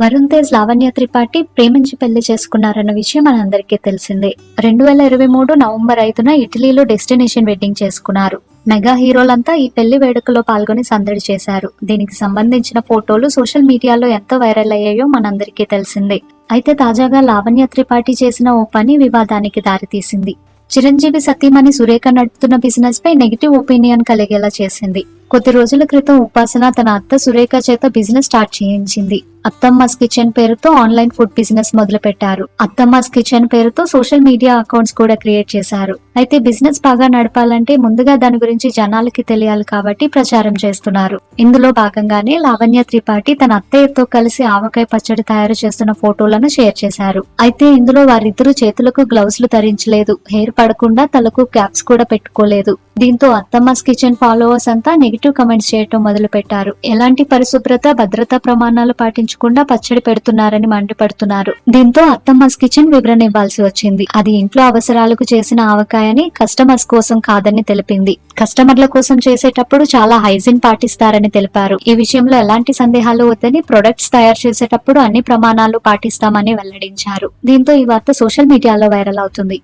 వరుణ్ తేజ్ లావణ్య త్రిపాఠి ప్రేమించి పెళ్ళి చేసుకున్నారన్న విషయం మనందరికీ తెలిసిందే. రెండు వేల ఇరవై మూడు నవంబర్ ఐదున ఇటలీలో డెస్టినేషన్ వెడ్డింగ్ చేసుకున్నారు. మెగా హీరోలంతా ఈ పెళ్ళి వేడుకలో పాల్గొని సందడి చేశారు. దీనికి సంబంధించిన ఫోటోలు సోషల్ మీడియాలో ఎంత వైరల్ అయ్యాయో మనందరికీ తెలిసిందే. అయితే తాజాగా లావణ్య త్రిపాఠి చేసిన ఓ పని వివాదానికి దారితీసింది. చిరంజీవి సతీమణి సురేఖ నడుపుతున్న బిజినెస్ పై నెగిటివ్ ఒపీనియన్ కలిగేలా చేసింది. కొద్ది రోజుల క్రితం ఉపాసన తన అత్త సురేఖ చేత బిజినెస్ స్టార్ట్ చేయించింది. అత్తమ్మస్ కిచెన్ పేరుతో ఆన్లైన్ ఫుడ్ బిజినెస్ మొదలు పెట్టారు అత్తమ్మస్ కిచెన్ పేరుతో సోషల్ మీడియా అకౌంట్స్ కూడా క్రియేట్ చేశారు. అయితే బిజినెస్ బాగా నడపాలంటే ముందుగా దాని గురించి జనాలకి తెలియాలి కాబట్టి ప్రచారం చేస్తున్నారు. ఇందులో భాగంగానే లావణ్య త్రిపాఠి తన అత్తయ్యతో కలిసి ఆవకాయ పచ్చడి తయారు చేస్తున్న ఫోటోలను షేర్ చేశారు. అయితే ఇందులో వారిద్దరు చేతులకు గ్లౌజులు ధరించలేదు. హెయిర్ పడకుండా తలకు క్యాప్స్ కూడా పెట్టుకోలేదు. దీంతో అత్తమ్మస్ కిచెన్ ఫాలోవర్స్ అంతా నెగిటివ్ కమెంట్స్ చేయటం మొదలు పెట్టారు ఎలాంటి పరిశుభ్రత భద్రతా ప్రమాణాలు పాటించకుండా పచ్చడి పెడుతున్నారని మండిపడుతున్నారు. దీంతో అత్తమ్మస్ కిచెన్ వివరణ ఇవ్వాల్సి వచ్చింది. అది ఇంట్లో అవసరాలకు చేసిన ఆవకాయని కస్టమర్స్ కోసం కాదని తెలిపింది. కస్టమర్ల కోసం చేసేటప్పుడు చాలా హైజీన్ పాటిస్తారని తెలిపారు. ఈ విషయంలో ఎలాంటి సందేహాలు వద్దని ప్రొడక్ట్స్ తయారు చేసేటప్పుడు అన్ని ప్రమాణాలు పాటిస్తామని వెల్లడించారు. దీంతో ఈ వార్త సోషల్ మీడియాలో వైరల్ అవుతుంది.